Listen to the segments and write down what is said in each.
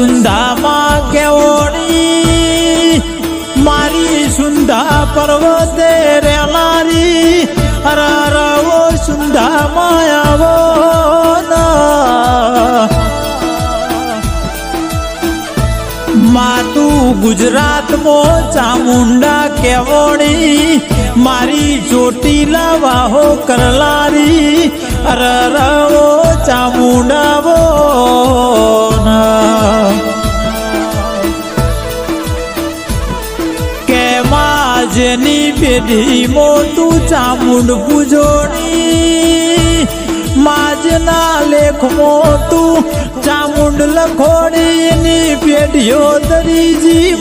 સુંધામાં કેવોણી મારી સુંધા પર્વતે રેલારી અરવો સુંધામાં આવો. ના ગુજરાતમાં ચામુંડા કેવોડી મારી ચોટીલા વાહો કરલારી અરરવો ચામુંડાવો જેની પેઢી મોતું ચામુંડ પૂજોણી? માજના લેખ મોટું, ચામુંડ લખોડીની પેઢીઓ દરીજી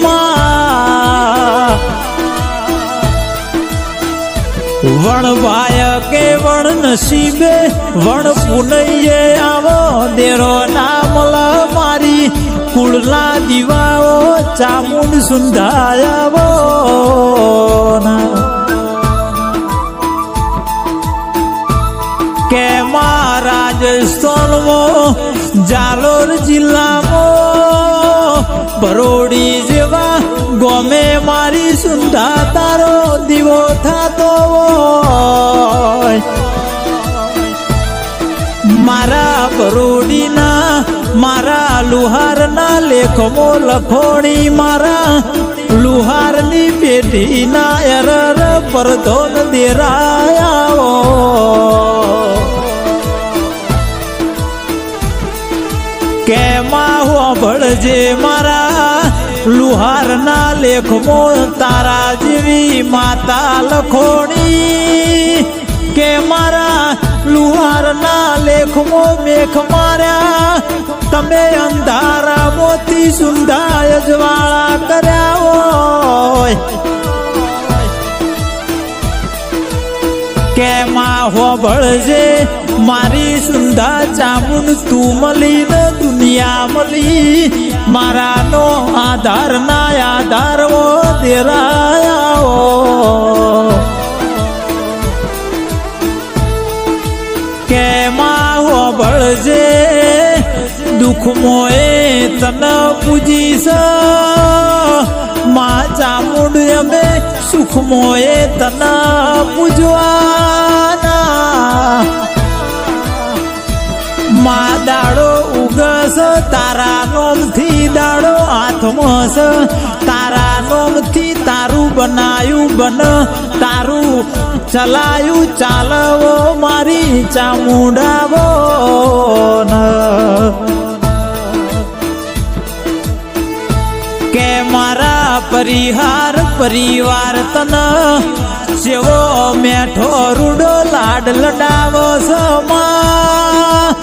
વણવાય કે વણ નસીબે વણ પુનૈયે આવો, દેરો નામલ મારી. કુળના દીવાઓ ચામુંડ સુંધાયાવો કે રાજસ્થાનમાં જાલોર જિલ્લામાં બરોડી જેવા ગોમે મારી સુંધા તારો દીવો થતો મારા બરોડીના, મારા લુહારના લેખમો લખોણી, મારા લુહારની પેઢીના એરર પરધોન દેરાયાઓ ભળજે મારા લુહારના લેખમો, તારા જેવી માતા લખોણી. કે મારા લુહારના લેખમો મેખ માર્યા. તમે અંધારા મોતી સુંધાય જવાળા કર્યા હોય. કે માં હોભળજે મારી સુંદા ચામુંડ તું મળી ન દુનિયા મળી. મારાનો આધાર ના આધાર ઓ દેરાયાઓ દુઃખમોએ તન પૂજીશ. મા ચામુંડ અમે સુખમોએ તન પૂજવાના. મા દાડો ઉગસ, તારા નોમથી દાડો છે તારા નોમથી તારું બનાયું બન, તારું ચલાયું ચાલવો, મારી ચામુંડાવો કે મારા પરિહાર પરિવાર તન, જેવો મેઠો રૂડો લાડ લડાવો સમા.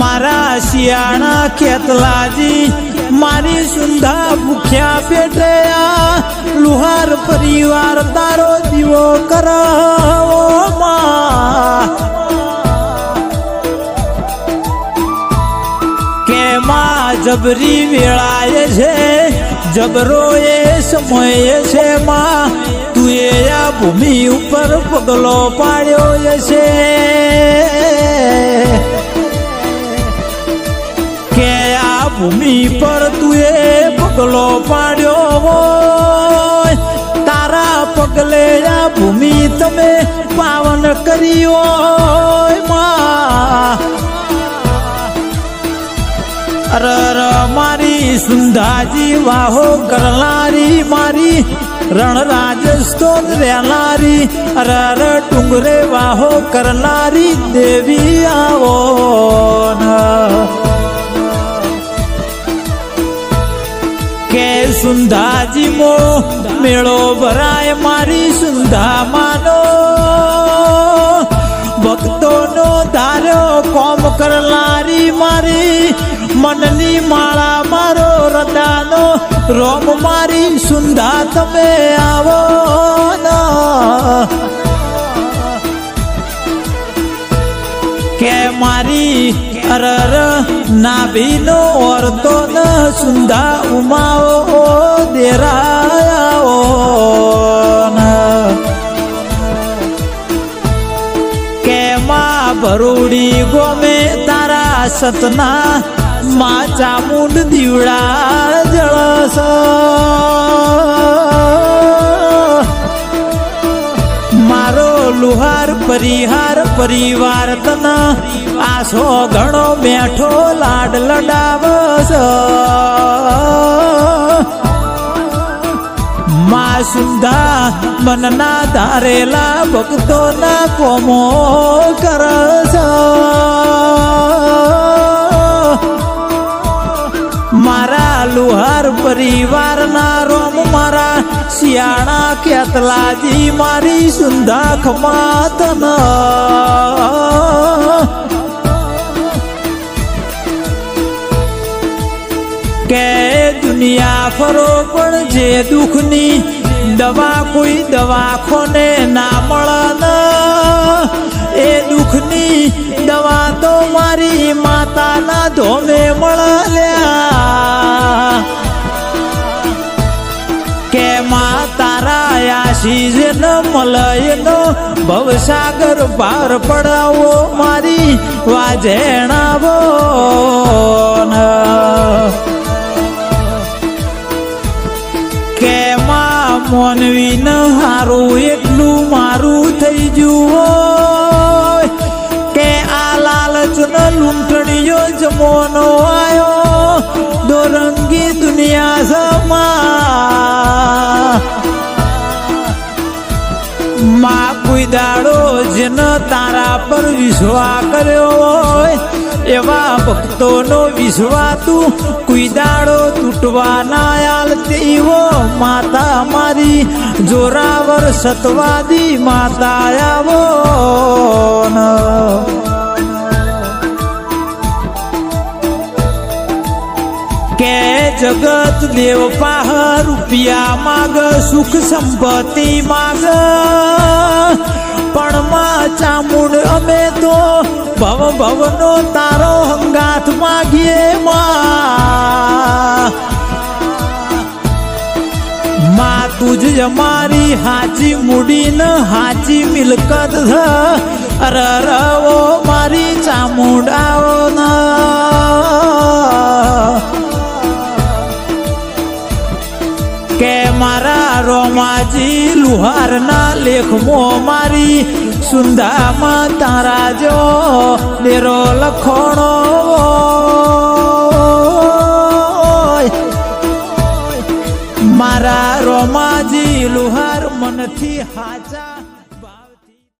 મારા શિયાળા ખેતલાજી મારી સુંધા ભૂખ્યા પેટે આ લુહાર પરિવાર તારો દીવો કરાવો માં. કે જબરી વેળાએ છે, જબરો એ સમયે છે માં. તું આ ભૂમિ ઉપર પગલો પાડ્યો છે. ભૂમિ પર તું એ પગલો પાડ્યો હોય તારા પગલે આ ભૂમિ તમે પાવન કરી હોયમાં અરર મારી સુંધાજી વાહો કરલારી મારી રણ રાજસ્થાન રેલારી અરર ડુંગરે વાહો કરલારી દેવી આવો કે સુંધાજી મો મેળો ભરાય મારી સુંધા માનો. ભક્તોનો ધાર્યો કોમ કરલારી મારી. મનની માળા મારો રદાનો. રોમ મારી સુંધા તમે આવો ના. કે મારી અરર નાભીનો ઓરતો ન સુંધા ઉમાઓ દેરાયાઓ કે માં ભરૂડી ગોમે તારા સતના મા ચામુંડ દીવડા જળસ. લુહાર, પરિહાર, પરિવાર તન. આસો ઘણો બેઠો લાડ લડાવસ. મા સુંધા મનના ધારેલા ભક્તોના કોમો કરસ. મારા લુહાર, પરિવારના રોમ મારા શિયાળા કેતલાજી મારી સુંદા ખમાતન કે દુનિયા ફરો પણ જે દુઃખની દવા કોઈ દવાખોને ના મળન. એ દુઃખની દવા તો મારી માતાના ધોમે મળ્યા ભવસાગર પાર પડાવો, મારી વાજેણાવો કે માં મોનવી ન હારું એટલું મારું થઈ જુઓ કે આ લાલચ ન લૂંટણીઓ જમોનો આયો. દોરંગી દુનિયા સમા વિશ્વા કર્યો હોય, એવા ભક્તોનો વિશ્વા તું કોઈ દાડો તૂટવા ના આલતી માતા મારી જોરાવર સતવાદી માતા આવો. કે જગત દેવ પાહ રૂપિયા માગ, સુખ સંપત્તિ માગ પણ માં ચામુંડ અમે તો ભવ ભવનો તારો હંગાથ માગીએ માં. તું તુજ અમારી હાચી મૂડી ન હાચી મિલકત અર રવો મારી ચામુંડાઓ ના. કે મારા રોમાજી લુહારના લેખમો મારી. સુંદામાં તારા જો ડેરો લખોણો. મારા રોમાજી લુહાર મનથી